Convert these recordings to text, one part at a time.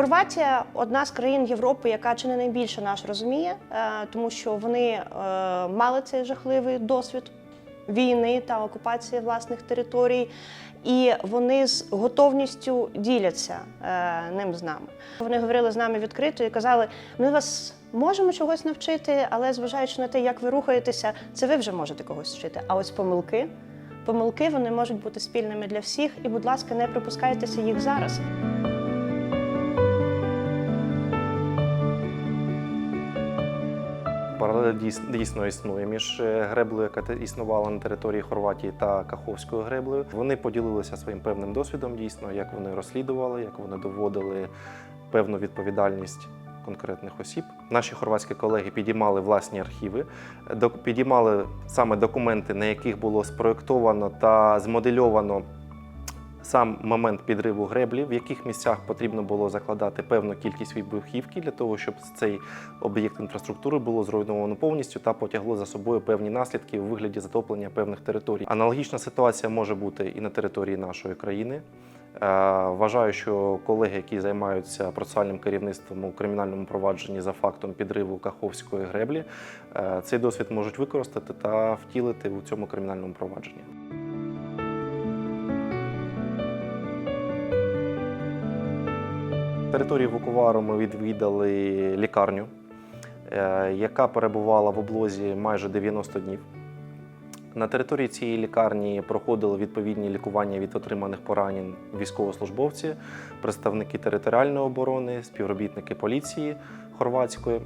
Хорватія одна з країн Європи, яка чи не найбільше нас розуміє, е, тому що вони е, мали цей жахливий досвід війни та окупації власних територій, і вони з готовністю діляться е, ним з нами. Вони говорили з нами відкрито і казали: ми вас можемо чогось навчити, але зважаючи на те, як ви рухаєтеся, це ви вже можете когось вчити. А ось помилки. Помилки вони можуть бути спільними для всіх, і, будь ласка, не припускайтеся їх зараз. Паралель дійсно існує між е, греблею, яка існувала на території Хорватії, та Каховською греблею. Вони поділилися своїм певним досвідом, дійсно, як вони розслідували, як вони доводили певну відповідальність конкретних осіб. Наші хорватські колеги підіймали власні архіви, підіймали саме документи, на яких було спроєктовано та змодельовано сам момент підриву греблі, в яких місцях потрібно було закладати певну кількість вибухівки для того, щоб цей об'єкт інфраструктури було зруйновано повністю та потягло за собою певні наслідки у вигляді затоплення певних територій. Аналогічна ситуація може бути і на території нашої країни. Е, Вважаю, що колеги, які займаються процесуальним керівництвом у кримінальному провадженні за фактом підриву Каховської греблі, е, цей досвід можуть використати та втілити у цьому кримінальному провадженні. Території Вуковару ми відвідали лікарню, е, яка перебувала в облозі майже 90 днів. На території цієї лікарні проходили відповідні лікування від отриманих поранень військовослужбовці, представники територіальної оборони, співробітники поліції хорватської,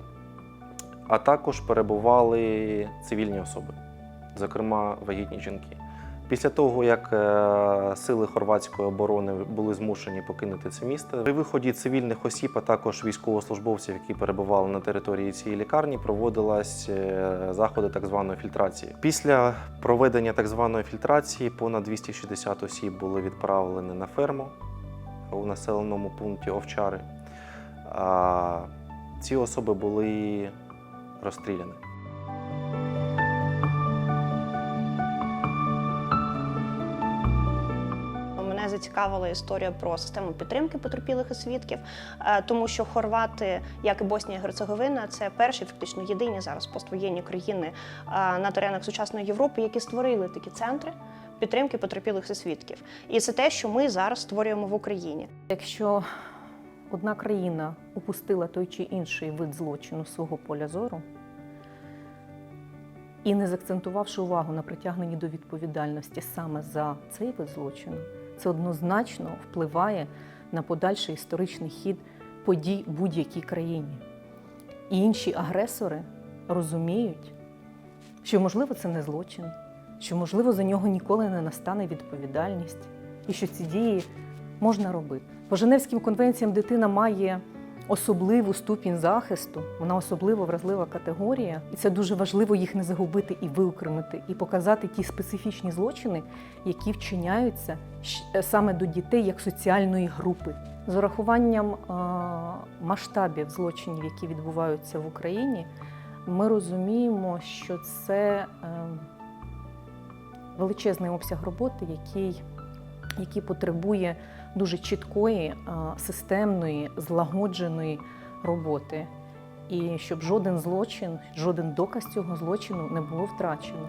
а також перебували цивільні особи, зокрема вагітні жінки. Після того, як е, сили хорватської оборони були змушені покинути це місто, при виході цивільних осіб, а також військовослужбовців, які перебували на території цієї лікарні, проводилась е, заходи так званої фільтрації. Після проведення так званої фільтрації понад 260 осіб були відправлені на ферму у населеному пункті Овчари. Ці особи були розстріляні. Мене зацікавила історія про систему підтримки потерпілих і свідків, е, тому що хорвати, як і Боснія і Герцеговина, це перші, фактично єдині зараз поствоєнні країни е, на теренах сучасної Європи, які створили такі центри підтримки потерпілих і свідків. І це те, що ми зараз створюємо в Україні. Якщо одна країна упустила той чи інший вид злочину свого поля зору і не закцентувавши увагу на притягненні до відповідальності саме за цей вид злочину, це однозначно впливає на подальший історичний хід подій будь-якій країні. І інші агресори розуміють, що можливо це не злочин, що можливо за нього ніколи не настане відповідальність, і що ці дії можна робити. По Женевським конвенціям дитина має особливу ступінь захисту, вона особливо вразлива категорія, і це дуже важливо їх не загубити і виокремити, і показати ті специфічні злочини, які вчиняються саме до дітей як соціальної групи. З урахуванням е, масштабів злочинів, які відбуваються в Україні, ми розуміємо, що це е, величезний обсяг роботи, який, який потребує дуже чіткої, е, системної, злагодженої роботи. І щоб жоден злочин, жоден доказ цього злочину не було втрачено.